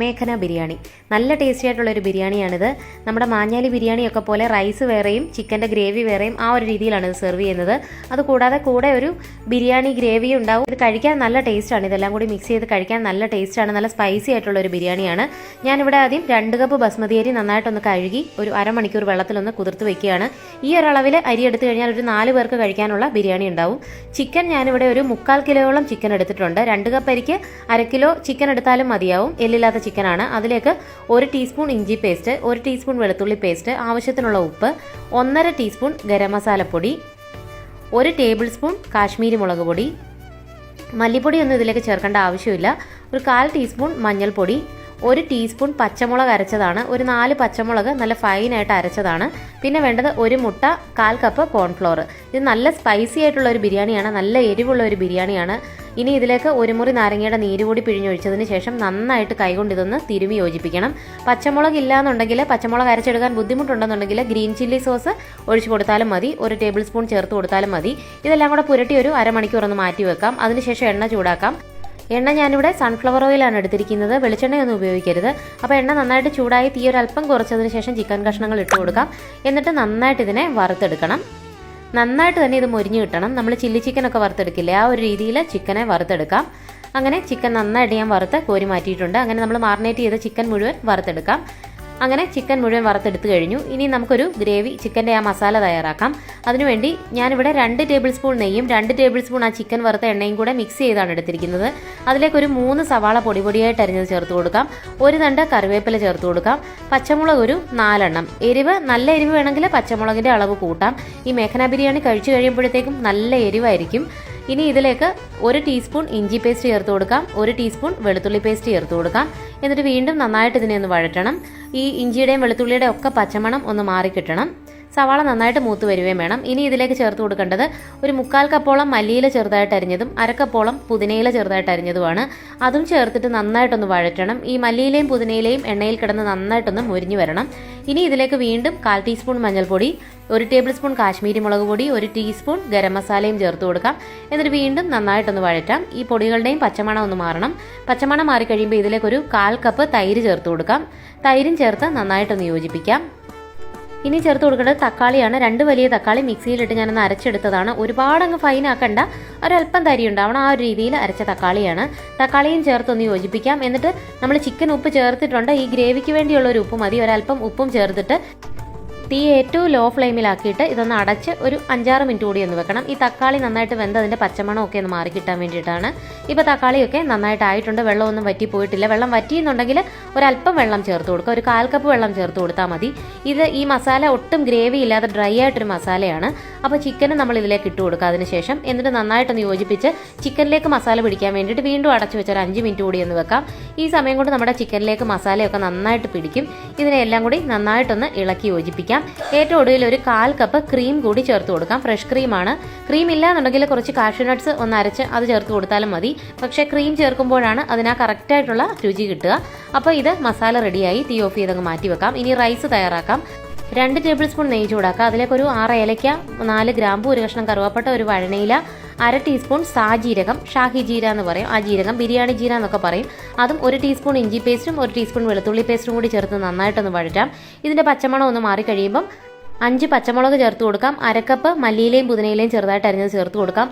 മേഘന ബിരിയാണി. നല്ല ടേസ്റ്റി ആയിട്ടുള്ള ഒരു ബിരിയാണിയാണിത്. നമ്മുടെ മാഞ്ഞാലി ബിരിയാണിയൊക്കെ പോലെ റൈസ് വേറെയും ചിക്കന്റെ ഗ്രേവി വേറെയും ആ ഒരു രീതിയിലാണ് ഇത് സെർവ് ചെയ്യുന്നത്. അതുകൂടാതെ കൂടെ ഒരു ബിരിയാണി ഗ്രേവി ഉണ്ടാവും. ഇത് കഴിക്കാൻ നല്ല ടേസ്റ്റാണ് ഇതെല്ലാം കൂടി മിക്സ് ചെയ്ത് കഴിക്കാൻ നല്ല ടേസ്റ്റാണ് നല്ല സ്പൈസി ആയിട്ടുള്ള ഒരു ബിരിയാണിയാണ്. ഞാനിവിടെ ആദ്യം രണ്ട് കപ്പ് ബസ്മതി അരി നന്നായിട്ടൊന്ന് കഴുകി ഒരു അരമണിക്കൂർ വെള്ളത്തിലൊന്ന് കുതിർത്ത് വെക്കുകയാണ്. ഈ ഒരളവിൽ അരി എടുത്തു കഴിഞ്ഞാൽ ഒരു നാല് പേർക്ക് കഴിക്കാനുള്ള ബിരിയാണി ഉണ്ടാവും. ചിക്കൻ ഞാനിവിടെ ഒരു മുക്കാൽ കിലോയോളം ചിക്കൻ എടുത്തിട്ടുണ്ട്. രണ്ട് കപ്പ് അരിക്ക് അര കിലോ ചിക്കൻ എടുത്താലും മതിയാവും. എല്ലില്ലാത്ത ചിക്കനാണ്. അതിലേക്ക് ഒരു ടീസ്പൂൺ ഇഞ്ചി പേസ്റ്റ് ഒരു ടീസ്പൂൺ വെളുത്തുള്ളി പേസ്റ്റ് ആവശ്യത്തിനുള്ള ഉപ്പ് ഒന്നര ടീസ്പൂൺ ഗരം മസാലപ്പൊടി ഒരു ടേബിൾ സ്പൂൺ കാശ്മീരി മുളക് പൊടി. മല്ലിപ്പൊടിയൊന്നും ഇതിലേക്ക് ചേർക്കേണ്ട ആവശ്യമില്ല. ഒരു കാൽ ടീസ്പൂൺ മഞ്ഞൾപ്പൊടി ഒരു ടീസ്പൂൺ പച്ചമുളക് അരച്ചതാണ്. ഒരു നാല് പച്ചമുളക് നല്ല ഫൈനായിട്ട് അരച്ചതാണ്. പിന്നെ വേണ്ടത് ഒരു മുട്ട കാൽ കപ്പ് കോൺഫ്ലോർ. ഇത് നല്ല സ്പൈസി ആയിട്ടുള്ള ഒരു ബിരിയാണിയാണ് നല്ല എരിവുള്ള ഒരു ബിരിയാണിയാണ്. ഇനി ഇതിലേക്ക് ഒരു മുറി നാരങ്ങയുടെ നീര് കൂടി പിഴിഞ്ഞൊഴിച്ചതിന് ശേഷം നന്നായിട്ട് കൈകൊണ്ട് ഇതൊന്ന് തിരുമി യോജിപ്പിക്കണം. പച്ചമുളക് ഇല്ലാന്നുണ്ടെങ്കിൽ പച്ചമുളക് അരച്ചെടുക്കാൻ ബുദ്ധിമുട്ടുണ്ടെന്നുണ്ടെങ്കിൽ ഗ്രീൻ ചില്ലി സോസ് ഒഴിച്ചു കൊടുത്താലും മതി. ഒരു ടേബിൾ സ്പൂൺ ചേർത്ത് കൊടുത്താലും മതി. ഇതെല്ലാം കൂടെ പുരട്ടി ഒരു അരമണിക്കൂർ ഒന്ന് മാറ്റി വെക്കാം. അതിനുശേഷം എണ്ണ ചൂടാക്കാം. എണ്ണ ഞാനിവിടെ സൺഫ്ലവർ ഓയിലാണ് എടുത്തിരിക്കുന്നത്. വെളിച്ചെണ്ണയൊന്നും ഉപയോഗിക്കരുത്. അപ്പോൾ എണ്ണ നന്നായിട്ട് ചൂടായി തീ ഒരു അല്പം കുറച്ചതിന് ശേഷം ചിക്കൻ കഷ്ണങ്ങൾ ഇട്ട് കൊടുക്കാം. എന്നിട്ട് നന്നായിട്ട് ഇതിനെ വറുത്തെടുക്കണം. നന്നായിട്ട് തന്നെ ഇത് മുരിഞ്ഞ് കിട്ടണം. നമ്മൾ ചില്ലി ചിക്കനൊക്കെ വറുത്തെടുക്കില്ലേ ആ ഒരു രീതിയിൽ ചിക്കനെ വറുത്തെടുക്കാം. അങ്ങനെ ചിക്കൻ നന്നായിട്ട് ഞാൻ വറുത്ത് കോരി മാറ്റിയിട്ടുണ്ട്. അങ്ങനെ നമ്മൾ മാറിനേറ്റ് ചെയ്ത ചിക്കൻ മുഴുവൻ വറുത്തെടുക്കാം. അങ്ങനെ ചിക്കൻ മുഴുവൻ വറുത്തെടുത്ത് കഴിഞ്ഞു. ഇനി നമുക്കൊരു ഗ്രേവി ചിക്കന്റെ ആ മസാല തയ്യാറാക്കാം. അതിനുവേണ്ടി ഞാനിവിടെ രണ്ട് ടേബിൾ സ്പൂൺ നെയ്യും രണ്ട് ടേബിൾ സ്പൂൺ ആ ചിക്കൻ വറുത്ത എണ്ണയും കൂടെ മിക്സ് ചെയ്താണ് എടുത്തിരിക്കുന്നത്. അതിലേക്ക് ഒരു മൂന്ന് സവാള പൊടി പൊടിയായിട്ട് അരിഞ്ഞത് ചേർത്ത് കൊടുക്കാം. ഒരു തണ്ട് കറിവേപ്പില ചേർത്ത് കൊടുക്കാം. പച്ചമുളക് ഒരു നാലെണ്ണം. എരിവ് നല്ല എരിവ് വേണമെങ്കിൽ പച്ചമുളകിന്റെ അളവ് കൂട്ടാം. ഈ മേഘന ബിരിയാണി കഴിച്ചു കഴിയുമ്പോഴത്തേക്കും നല്ല എരിവായിരിക്കും. ഇനി ഇതിലേക്ക് ഒരു ടീസ്പൂൺ ഇഞ്ചി പേസ്റ്റ് ചേർത്ത് കൊടുക്കാം. ഒരു ടീസ്പൂൺ വെളുത്തുള്ളി പേസ്റ്റ് ചേർത്ത് കൊടുക്കാം. എന്നിട്ട് വീണ്ടും നന്നായിട്ട് ഇതിനെ ഒന്ന് വഴറ്റണം. ഈ ഇഞ്ചിയുടെയും വെളുത്തുള്ളിയുടെയും ഒക്കെ പച്ചമണം ഒന്ന് മാറിക്കിട്ടണം. സവാള നന്നായിട്ട് മൂത്ത് വരികയും വേണം. ഇനി ഇതിലേക്ക് ചേർത്ത് കൊടുക്കേണ്ടത് ഒരു മുക്കാൽ കപ്പോളം മല്ലിയില ചെറുതായിട്ട് അരിഞ്ഞതും അരക്കപ്പോളം പുതിനയില ചെറുതായിട്ട് അരിഞ്ഞതുമാണ്. അതും ചേർത്തിട്ട് നന്നായിട്ടൊന്ന് വഴറ്റണം. ഈ മല്ലിയിലയും പുതിനയിലയും എണ്ണയിൽ കിടന്ന് നന്നായിട്ടൊന്ന് മുരിഞ്ഞു വരണം. ഇനി ഇതിലേക്ക് വീണ്ടും കാൽ ടീസ്പൂൺ മഞ്ഞൾപ്പൊടി ഒരു ടേബിൾ സ്പൂൺ കാശ്മീരി മുളക് പൊടി ഒരു ടീസ്പൂൺ ഗരം മസാലയും ചേർത്ത് കൊടുക്കാം. എന്നിട്ട് വീണ്ടും നന്നായിട്ടൊന്ന് വഴറ്റാം. ഈ പൊടികളുടെയും പച്ചമണം ഒന്ന് മാറണം. പച്ചമണം മാറിക്കഴിയുമ്പോൾ ഇതിലേക്കൊരു കാൽ കപ്പ് തൈര് ചേർത്ത് കൊടുക്കാം. തൈരും ചേർത്ത് നന്നായിട്ടൊന്ന് യോജിപ്പിക്കാം. ഇനി ചേർത്ത് കൊടുക്കേണ്ടത് തക്കാളിയാണ്. രണ്ട് വലിയ തക്കാളി മിക്സിയിലിട്ട് ഞാനൊന്ന് അരച്ചെടുത്തതാണ്. ഒരുപാട് അങ്ങ് ഫൈൻ ആക്കണ്ട. ഒരല്പം തരി ഉണ്ടാവണം. ആ ഒരു രീതിയിൽ അരച്ച തക്കാളിയാണ്. തക്കാളിയും ചേർത്തൊന്ന് യോജിപ്പിക്കാം. എന്നിട്ട് നമ്മൾ ചിക്കൻ ഉപ്പ് ചേർത്തിട്ടുണ്ട്. ഈ ഗ്രേവിക്ക് വേണ്ടിയുള്ള ഒരു ഉപ്പ് മതി. ഒരല്പം ഉപ്പും ചേർത്തിട്ട് തീ ഏറ്റവും ലോ ഫ്ലെയിമിലാക്കിയിട്ട് ഇതൊന്ന് അടച്ച് ഒരു അഞ്ചാറ് മിനിറ്റ് കൂടി ഒന്ന് വെക്കണം. ഈ തക്കാളി നന്നായിട്ട് വെന്ത് അതിന്റെ പച്ചമണമൊക്കെ ഒന്ന് മാറി കിട്ടാൻ വേണ്ടിയിട്ടാണ്. ഇപ്പോൾ തക്കാളിയൊക്കെ നന്നായിട്ട് ആയിട്ടുണ്ട് വെള്ളമൊന്നും വറ്റി പോയിട്ടില്ല. വെള്ളം വറ്റിയെന്നുണ്ടെങ്കിൽ ഒരല്പം വെള്ളം ചേർത്ത് കൊടുക്കുക. ഒരു കാൽ കപ്പ് വെള്ളം ചേർത്ത് കൊടുത്താൽ മതി. ഇത് ഈ മസാല ഒട്ടും ഗ്രേവി ഇല്ലാതെ ഡ്രൈ ആയിട്ടൊരു മസാലയാണ്. അപ്പോൾ ചിക്കനും നമ്മൾ ഇതിലേക്ക് ഇട്ട് കൊടുക്കുക. അതിനുശേഷം എന്നിട്ട് നന്നായിട്ടൊന്ന് യോജിപ്പിച്ച് ചിക്കനിലേക്ക് മസാല പിടിക്കാൻ വേണ്ടിയിട്ട് വീണ്ടും അടച്ചു വെച്ചാൽ അഞ്ച് മിനിറ്റ് കൂടി ഒന്ന് വെക്കാം. ഈ സമയം കൊണ്ട് നമ്മുടെ ചിക്കനിലേക്ക് മസാലയൊക്കെ നന്നായിട്ട് പിടിക്കും. ഇതിനെല്ലാം കൂടി നന്നായിട്ടൊന്ന് ഇളക്കി യോജിപ്പിക്കാം. ഏറ്റവും ഒടുവിൽ ഒരു കാൽ കപ്പ് ക്രീം കൂടി ചേർത്ത് കൊടുക്കാം. ഫ്രഷ് ക്രീമാണ് ക്രീം ഇല്ല എന്നുണ്ടെങ്കിൽ കുറച്ച് കാഷ്യൂ നട്ട്സ് ഒന്ന് അരച്ച് അത് ചേർത്ത് കൊടുത്താലും മതി. പക്ഷേ ക്രീം ചേർക്കുമ്പോഴാണ് അതിന് ആ കറക്റ്റായിട്ടുള്ള രുചി കിട്ടുക. അപ്പോൾ ഇത് മസാല റെഡിയായി തീ ഓഫ് ചെയ്തങ്ങ് മാറ്റി വെക്കാം. ഇനി റൈസ് തയ്യാറാക്കാം. രണ്ട് ടേബിൾ സ്പൂൺ നെയ്യ് ചൂടാക്കുക. അതിലേക്ക് ഒരു ആറ് ഏലയ്ക്ക നാല് ഗ്രാമ്പു ഒരു കഷ്ണം കറുവാപ്പട്ട ഒരു വഴനയില അര ടീസ്പൂൺ സാജീരകം ഷാഹി ജീര എന്ന് പറയും ആ ജീരകം ബിരിയാണി ജീര എന്നൊക്കെ പറയും. അതും ഒരു ടീസ്പൂൺ ഇഞ്ചി പേസ്റ്റും ഒരു ടീസ്പൂൺ വെളുത്തുള്ളി പേസ്റ്റും കൂടി ചേർത്ത് നന്നായിട്ടൊന്ന് വഴറ്റാം. ഇതിന്റെ പച്ചമണം ഒന്ന് മാറിക്കഴിയുമ്പം അഞ്ച് പച്ചമുളക് ചേർത്ത് കൊടുക്കാം. അരക്കപ്പ് മല്ലിയിലയും പുതിനയിലയും ചെറുതായിട്ട് അരിഞ്ഞത് ചേർത്ത് കൊടുക്കാം.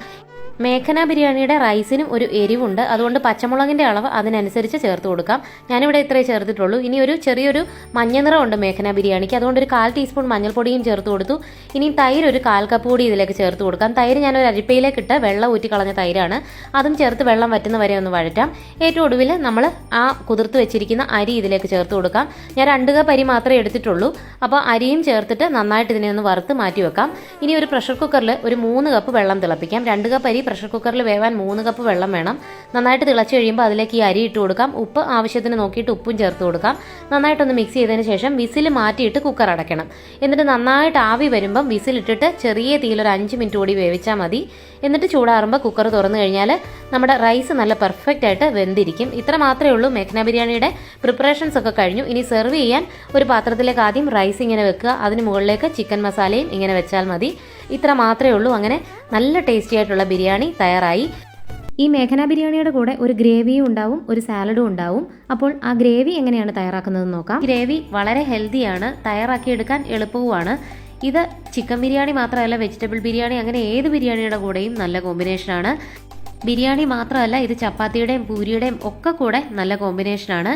മേഘന ബിരിയാണിയുടെ റൈസിനും ഒരു എരിവുണ്ട്. അതുകൊണ്ട് പച്ചമുളകിന്റെ അളവ് അതിനനുസരിച്ച് ചേർത്ത് കൊടുക്കാം. ഞാനിവിടെ ഇത്രയേ ചേർത്തിട്ടുള്ളൂ. ഇനി ഒരു ചെറിയൊരു മഞ്ഞ നിറമുണ്ട് മേഘന ബിരിയാണിക്ക്. അതുകൊണ്ട് ഒരു കാൽ ടീസ്പൂൺ മഞ്ഞൾപ്പൊടിയും ചേർത്ത് കൊടുത്തു. ഇനി തൈര് ഒരു കാൽ കപ്പ് കൂടി ഇതിലേക്ക് ചേർത്ത് കൊടുക്കാം. തൈര് ഞാൻ ഒരു അരിപ്പയിലേക്ക് ഇട്ട് വെള്ളം ഊറ്റി കളഞ്ഞ തൈരാണ്. അതും ചേർത്ത് വെള്ളം വറ്റുന്ന വരെ ഒന്ന് വഴറ്റാം. ഏറ്റവും ഒടുവിൽ നമ്മൾ ആ കുതിർത്ത് വെച്ചിരിക്കുന്ന അരി ഇതിലേക്ക് ചേർത്ത് കൊടുക്കാം. ഞാൻ രണ്ട് കപ്പ് അരി മാത്രമേ എടുത്തിട്ടുള്ളൂ. അപ്പോൾ അരിയും ചേർത്തിട്ട് നന്നായിട്ട് ഇതിനെ ഒന്ന് വറുത്ത് മാറ്റി വെക്കാം. ഇനി ഒരു പ്രഷർ കുക്കറിൽ ഒരു മൂന്ന് കപ്പ് വെള്ളം തിളപ്പിക്കാം. രണ്ട് കപ്പ് അരി പ്രഷർ കുക്കറിൽ വേവാൻ മൂന്ന് കപ്പ് വെള്ളം വേണം. നന്നായിട്ട് തിളച്ച് കഴിയുമ്പോൾ അതിലേക്ക് ഈ അരി ഇട്ട് കൊടുക്കാം. ഉപ്പ് ആവശ്യത്തിന് നോക്കിയിട്ട് ഉപ്പും ചേർത്ത് കൊടുക്കാം. നന്നായിട്ടൊന്ന് മിക്സ് ചെയ്തതിന് ശേഷം വിസിൽ മാറ്റിയിട്ട് കുക്കർ അടയ്ക്കണം. എന്നിട്ട് നന്നായിട്ട് ആവി വരുമ്പം വിസിലിട്ടിട്ട് ചെറിയ തീയിൽ ഒരു അഞ്ച് മിനിറ്റ് കൂടി വേവിച്ചാൽ മതി. എന്നിട്ട് ചൂടാറുമ്പോൾ കുക്കർ തുറന്നു കഴിഞ്ഞാൽ നമ്മുടെ റൈസ് നല്ല പെർഫെക്റ്റ് ആയിട്ട് വെന്തിരിക്കും. ഇത്ര മാത്രമേ ഉള്ളൂ. മേഘന ബിരിയാണിയുടെ പ്രിപ്പറേഷൻസ് ഒക്കെ കഴിഞ്ഞു. ഇനി സെർവ് ചെയ്യാൻ ഒരു പാത്രത്തിലേക്ക് ആദ്യം റൈസ് ഇങ്ങനെ വെക്കുക. അതിന് മുകളിലേക്ക് ചിക്കൻ മസാലയും ഇങ്ങനെ വെച്ചാൽ മതി. ഇത്ര മാത്രമേ ഉള്ളൂ. അങ്ങനെ നല്ല ടേസ്റ്റി ആയിട്ടുള്ള ബിരിയാണി തയ്യാറായി. ഈ മേഘന ബിരിയാണിയുടെ കൂടെ ഒരു ഗ്രേവിയും ഉണ്ടാവും ഒരു സാലഡും ഉണ്ടാവും. അപ്പോൾ ആ ഗ്രേവി എങ്ങനെയാണ് തയ്യാറാക്കുന്നതെന്ന് നോക്കാം. ഗ്രേവി വളരെ ഹെൽത്തിയാണ് തയ്യാറാക്കിയെടുക്കാൻ എളുപ്പവുമാണ്. ഇത് ചിക്കൻ ബിരിയാണി മാത്രമല്ല വെജിറ്റബിൾ ബിരിയാണി അങ്ങനെ ഏത് ബിരിയാണിയുടെ കൂടെയും നല്ല കോമ്പിനേഷനാണ് ബിരിയാണി മാത്രമല്ല ഇത് ചപ്പാത്തിയുടെയും പൂരിയുടെയും ഒക്കെ കൂടെ നല്ല കോമ്പിനേഷനാണ്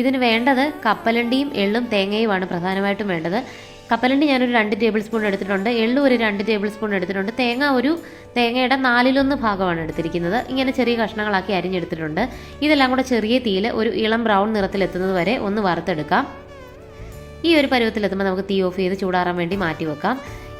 ഇതിന് വേണ്ടത് കപ്പലണ്ടിയും എള്ളും തേങ്ങയുമാണ് പ്രധാനമായിട്ടും വേണ്ടത്. കപ്പലണ്ടി ഞാനൊരു രണ്ട് ടേബിൾ സ്പൂൺ എടുത്തിട്ടുണ്ട് എള്ളു ഒരു രണ്ട് ടേബിൾ സ്പൂൺ എടുത്തിട്ടുണ്ട് തേങ്ങ ഒരു തേങ്ങയുടെ നാലിലൊന്ന് ഭാഗമാണ് എടുത്തിരിക്കുന്നത്. ഇങ്ങനെ ചെറിയ കഷ്ണങ്ങളാക്കി അരിഞ്ഞെടുത്തിട്ടുണ്ട്. ഇതെല്ലാം കൂടെ ചെറിയ തീയിൽ ഒരു ഇളം ബ്രൗൺ നിറത്തിലെത്തുന്നത് വരെ ഒന്ന് വറുത്തെടുക്കാം. ഈ ഒരു പരുവത്തിലെത്തുമ്പോൾ നമുക്ക് തീ ഓഫ് ചെയ്ത് ചൂടാറാൻ വേണ്ടി മാറ്റി വെക്കാം.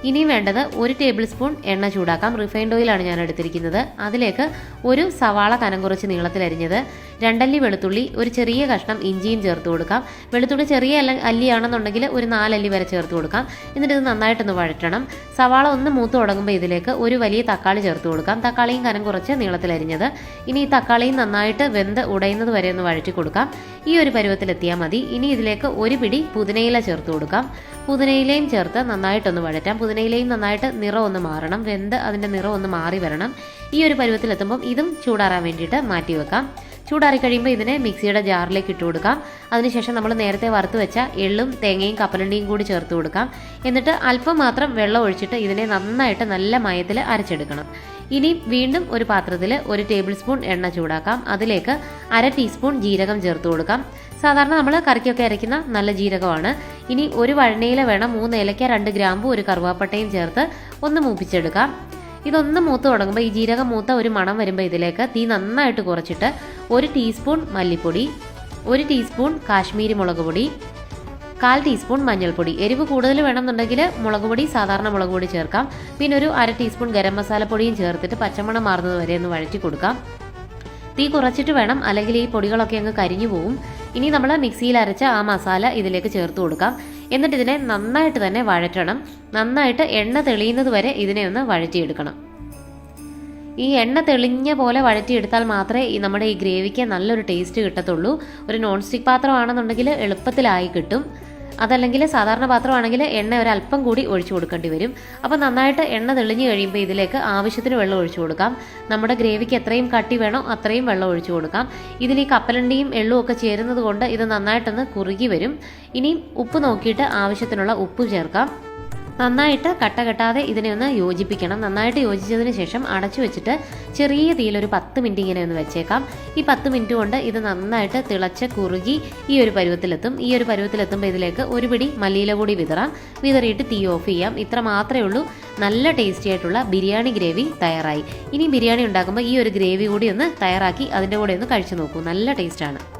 ഇനിയും വേണ്ടത് ഒരു ടേബിൾ സ്പൂൺ എണ്ണ ചൂടാക്കാം. റിഫൈൻഡ് ഓയിലാണ് ഞാൻ എടുത്തിരിക്കുന്നത്. അതിലേക്ക് ഒരു സവാള കനം കുറച്ച് നീളത്തിൽ അരിഞ്ഞത് രണ്ടല്ലി വെളുത്തുള്ളി ഒരു ചെറിയ കഷ്ണം ഇഞ്ചിയും ചേർത്ത് കൊടുക്കാം. വെളുത്തുള്ളി ചെറിയ അല്ല അല്ലിയാണെന്നുണ്ടെങ്കിൽ ഒരു നാലല്ലി വരെ ചേർത്ത് കൊടുക്കാം. എന്നിട്ട് ഇത് നന്നായിട്ടൊന്ന് വഴറ്റണം. സവാള ഒന്ന് മൂത്ത് തുടങ്ങുമ്പോൾ ഇതിലേക്ക് ഒരു വലിയ തക്കാളി ചേർത്ത് കൊടുക്കാം. തക്കാളിയും കനം കുറച്ച് നീളത്തിൽ അരിഞ്ഞത്. ഇനി ഈ തക്കാളിയും നന്നായിട്ട് വെന്ത് ഉടയുന്നത് വരെ ഒന്ന് വഴറ്റി കൊടുക്കാം. ഈ ഒരു പരുവത്തിലെത്തിയാൽ മതി. ഇനി ഇതിലേക്ക് ഒരു പിടി പുതിനയില ചേർത്ത് കൊടുക്കാം. പുതിനയിലയും ചേർത്ത് നന്നായിട്ടൊന്ന് വഴറ്റാം. പുതിനയിലയും നന്നായിട്ട് നിറം ഒന്ന് മാറണം. വെന്ത് അതിന്റെ നിറം ഒന്ന് മാറി വരണം. ഈ ഒരു പരുവത്തിലെത്തുമ്പം ഇതും ചൂടാറാൻ വേണ്ടിയിട്ട് മാറ്റി വെക്കാം. ചൂടാറി കഴിയുമ്പോൾ ഇതിനെ മിക്സിയുടെ ജാറിലേക്ക് ഇട്ട് കൊടുക്കാം. അതിനുശേഷം നമ്മൾ നേരത്തെ വറുത്ത് വെച്ച എള്ളും തേങ്ങയും കപ്പലണ്ടിയും കൂടി ചേർത്ത് കൊടുക്കാം. എന്നിട്ട് അല്പം മാത്രം വെള്ളം ഒഴിച്ചിട്ട് ഇതിനെ നന്നായിട്ട് നല്ല മയത്തിൽ അരച്ചെടുക്കണം. ഇനി വീണ്ടും ഒരു പാത്രത്തിൽ ഒരു ടേബിൾ സ്പൂൺ എണ്ണ ചൂടാക്കാം. അതിലേക്ക് അര ടീസ്പൂൺ ജീരകം ചേർത്ത് കൊടുക്കാം. സാധാരണ നമ്മൾ കറിക്കൊക്കെ അരയ്ക്കുന്ന നല്ല ജീരകമാണ്. ഇനി ഒരു വഴണയില വേണം മൂന്ന് ഏലക്ക രണ്ട് ഗ്രാമ്പും ഒരു കറുവാപ്പട്ടയും ചേർത്ത് ഒന്ന് മൂപ്പിച്ചെടുക്കാം. ഇതൊന്ന് മൂത്ത് തുടങ്ങുമ്പോൾ ഈ ജീരകം മൂത്ത ഒരു മണം വരുമ്പോൾ ഇതിലേക്ക് തീ നന്നായിട്ട് കുറച്ചിട്ട് ഒരു ടീസ്പൂൺ മല്ലിപ്പൊടി ഒരു ടീസ്പൂൺ കാശ്മീരി മുളക് പൊടി കാൽ ടീസ്പൂൺ മഞ്ഞൾപ്പൊടി. എരിവ് കൂടുതൽ വേണമെന്നുണ്ടെങ്കിൽ മുളക് പൊടി സാധാരണ മുളക് പൊടി ചേർക്കാം. പിന്നെ ഒരു അര ടീസ്പൂൺ ഗരം മസാലപ്പൊടിയും ചേർത്തിട്ട് പച്ചമണം മാറുന്നത് വരെ ഒന്ന് വഴറ്റി കൊടുക്കാം. തീ കുറച്ചിട്ട് വേണം അല്ലെങ്കിൽ ഈ പൊടികളൊക്കെ അങ്ങ് കരിഞ്ഞു പോകും ഇനി നമ്മൾ മിക്സിയിൽ അരച്ച ആ മസാല ഇതിലേക്ക് ചേർത്ത് കൊടുക്കാം. എന്നിട്ട് ഇതിനെ നന്നായിട്ട് തന്നെ വഴറ്റണം. നന്നായിട്ട് എണ്ണ തെളിയുന്നത് വരെ ഇതിനെ ഒന്ന് വഴറ്റിയെടുക്കണം. ഈ എണ്ണ തെളിഞ്ഞ പോലെ വഴറ്റിയെടുത്താൽ മാത്രമേ ഈ നമ്മുടെ ഈ ഗ്രേവിക്ക് നല്ലൊരു ടേസ്റ്റ് കിട്ടത്തുള്ളൂ. ഒരു നോൺ സ്റ്റിക്ക് പാത്രമാണെന്നുണ്ടെങ്കിൽ എളുപ്പത്തിലായി കിട്ടും. അതല്ലെങ്കിൽ സാധാരണ പാത്രമാണെങ്കിൽ എണ്ണ ഒരല്പം കൂടി ഒഴിച്ചു കൊടുക്കേണ്ടി വരും. അപ്പോൾ നന്നായിട്ട് എണ്ണ തെളിഞ്ഞു കഴിയുമ്പോൾ ഇതിലേക്ക് ആവശ്യത്തിന് വെള്ളം ഒഴിച്ചു കൊടുക്കാം. നമ്മുടെ ഗ്രേവിക്ക് എത്രയും കട്ടി വേണോ അത്രയും വെള്ളം ഒഴിച്ചു കൊടുക്കാം. ഇതിൽ ഈ കപ്പലണ്ടിയും എള്ളും ഒക്കെ ചേരുന്നത് കൊണ്ട് ഇത് നന്നായിട്ടൊന്ന് കുറുകി വരും. ഇനിയും ഉപ്പ് നോക്കിയിട്ട് ആവശ്യത്തിനുള്ള ഉപ്പ് ചേർക്കാം. നന്നായിട്ട് കട്ട കെട്ടാതെ ഇതിനെ ഒന്ന് യോജിപ്പിക്കണം. നന്നായിട്ട് യോജിച്ചതിന് ശേഷം അടച്ചു വെച്ചിട്ട് ചെറിയ തീയിൽ ഒരു പത്ത് മിനിറ്റ് ഇങ്ങനെ ഒന്ന് വെച്ചേക്കാം. ഈ പത്ത് മിനിറ്റ് കൊണ്ട് ഇത് നന്നായിട്ട് തിളച്ച് കുറുകി ഈ ഒരു പരുവത്തിലെത്തും. ഈ ഒരു പരുവത്തിലെത്തുമ്പോൾ ഇതിലേക്ക് ഒരു പിടി മല്ലിയില കൂടി വിതറാം. വിതറിയിട്ട് തീ ഓഫ് ചെയ്യാം. ഇത്ര മാത്രമേ ഉള്ളൂ. നല്ല ടേസ്റ്റി ആയിട്ടുള്ള ബിരിയാണി ഗ്രേവി തയ്യാറായി. ഇനി ബിരിയാണി ഉണ്ടാക്കുമ്പോൾ ഈ ഒരു ഗ്രേവി കൂടി ഒന്ന് തയ്യാറാക്കി അതിന്റെ കൂടെ ഒന്ന് കഴിച്ചു നോക്കൂ. നല്ല ടേസ്റ്റാണ്